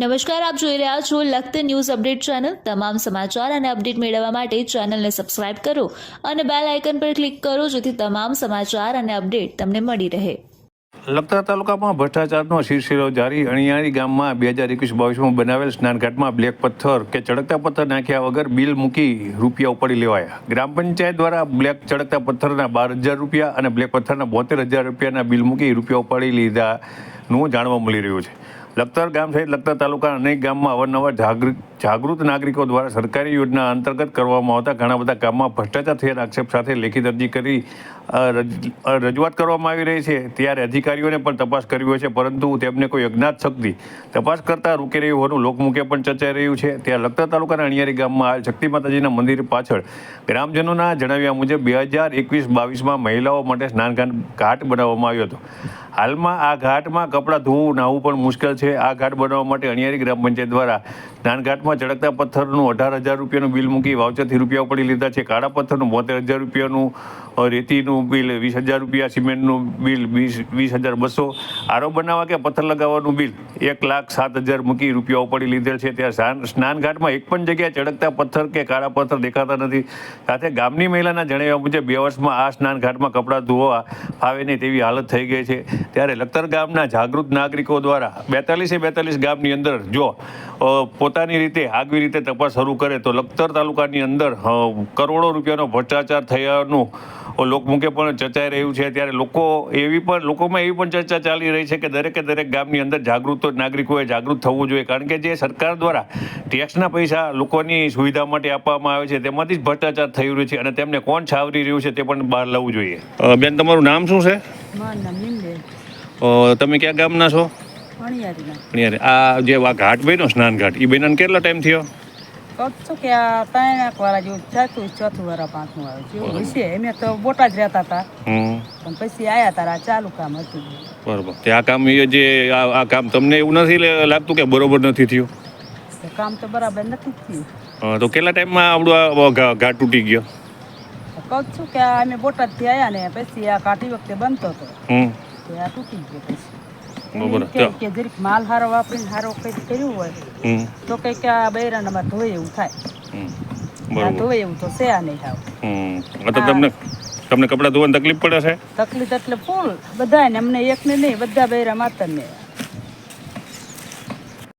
નમસ્કાર, આપ જોઈ રહ્યા છો લખત ન્યૂઝ અપડેટ ચેનલ. તમામ સમાચાર અને અપડેટ મેળવવા માટે ચેનલને સબસ્ક્રાઇબ કરો અને બેલ આઇકન પર ક્લિક કરો, જેથી તમામ સમાચાર અને અપડેટ તમને મળી રહે. લખતર તાલુકામાં ભ્રષ્ટાચારનો સિલસિલો જારી. અણિયાળી ગામમાં બે હજાર એકવીસ બાવીસમાં બનાવેલ સ્નાનઘાટમાં બ્લેક પથ્થર કે ચડકતા પથ્થર નાખ્યા વગર બિલ મૂકી રૂપિયા ઉપાડી લેવાયા. ગ્રામ પંચાયત દ્વારા બ્લેક ચડકતા પથ્થરના બાર હજાર રૂપિયા અને બ્લેક પથ્થરના બોતેર હજાર રૂપિયાના બિલ મૂકી રૂપિયા ઉપાડી લીધાનું જાણવા મળી રહ્યું છે. લખતર ગામ સહિત લખતર તાલુકાના અનેક ગામમાં અવારનવાર જાગૃત જાગૃત નાગરિકો દ્વારા સરકારી યોજના અંતર્ગત કરવામાં આવતા ઘણા બધા ગામમાં ભ્રષ્ટાચાર થયાના આક્ષેપ સાથે લેખિત અરજી કરી રજૂઆત કરવામાં આવી રહી છે. ત્યારે અધિકારીઓને પણ તપાસ કરવી હોય છે, પરંતુ તેમને કોઈ અજ્ઞાત શક્તિ તપાસ કરતાં રોકી રહ્યું હોવાનું લોકમુખે પણ ચર્ચાઈ રહ્યું છે. ત્યાં લખતર તાલુકાના અણિયારી ગામમાં આવેલ શક્તિ માતાજીના મંદિર પાછળ ગ્રામજનોના જણાવ્યા મુજબ બે હજાર એકવીસ બાવીસમાં મહિલાઓ માટે સ્નાન ઘાટ બનાવવામાં આવ્યો હતો. હાલમાં આ ઘાટમાં કપડાં ધોવું નાહવું પણ મુશ્કેલ છે. આ ઘાટ બનાવવા માટે અણિયારી ગ્રામ પંચાયત દ્વારા સ્નાનઘાટમાં ચડકતા પથ્થરનું અઢાર હજાર રૂપિયાનું બિલ મૂકી વાઉચરથી રૂપિયા પડી લીધા છે. કાળા પથ્થરનું બોતેર હજાર રૂપિયાનું રેતીનું બિલ વીસ હજાર રૂપિયા સિમેન્ટનું બિલ વીસ વીસ હજાર બસો. આરો બનાવવા કે પથ્થર લગાવવાનું બિલ એક લાખ સાત હજાર મૂકી રૂપિયા ઉપાડી લીધેલ છે. ત્યાં સ્નાન- સ્નાનઘાટમાં એક પણ જગ્યાએ ચડકતા પથ્થર કે કાળા પથ્થર દેખાતા નથી. સાથે ગામની મહિલાના જણાવ્યા મુજબ બે વર્ષમાં આ સ્નાનઘાટમાં કપડાં ધોવા ફાવે નહીં તેવી હાલત થઈ ગઈ છે. ત્યારે લખતર ગામના જાગૃત નાગરિકો દ્વારા બેતાલીસે બેતાલીસ ગામની અંદર જો અ, પોતાની રીતે આગવી રીતે તપાસ શરૂ કરે તો લખતર તાલુકાની અંદર કરોડો રૂપિયાનો ભ્રષ્ટાચાર થયાનું લોકમુખે પણ ચર્ચાઈ રહ્યું છે. ત્યારે લોકો એવી પણ લોકોમાં એવી પણ ચર્ચા ચાલી રહી છે કે દરેકે દરેક ગામની અંદર જાગૃત નાગરિકોએ જાગૃત થવું જોઈએ. કારણ કે જે સરકાર દ્વારા ટેક્સના પૈસા લોકોની સુવિધા માટે આપવામાં આવે છે તેમાંથી જ ભ્રષ્ટાચાર થઈ રહ્યું છે અને તેમને કોણ છાવરી રહ્યું છે તે પણ બહાર લાવવું જોઈએ. બેન તમારું નામ શું છે? તમે ક્યાં ગામના છો? આ જે ઘાટ બન્યો સ્નાન ઘાટ એ બન્યાને કેટલો ટાઈમ થયો? કહું કે આ ત્રણ એક જેવું થતું ચોથું વાળા પાંચમું આવે હશે. અમે તો બોટાદ રહેતા હતા. પણ પછી આયા તારા ચાલુ કામ હતું. બરોબર. તે આ કામ એ જે આ કામ તમને એવું નથી લાગતું કે બરોબર નથી થયું? કામ તો બરાબર નથી થયું. તો કેટલા ટાઈમમાં આપણું આ ઘાટ તૂટી ગયો? કહું છું કે અમે બોટાદથી આવ્યા ને પછી આ કાઢી વખતે બનતો હતો. હમ. આ તૂટી ગયો પછી. બરોબર. કે જરીક માલ હારો વાપરીને હારો કંઈક કર્યું હોય તો કંઈક આ બૈરાનામાં ધોય એવું થાય. બરોબર. ધોય એવું તો છે આ નહીં થાવ હમ. તમને તમને કપડાં ધોવાની તકલીફ પડે છે? તકલીફ એટલે ફૂલ. બધાને અમને એકને નહીં બધા બૈરા માતર ને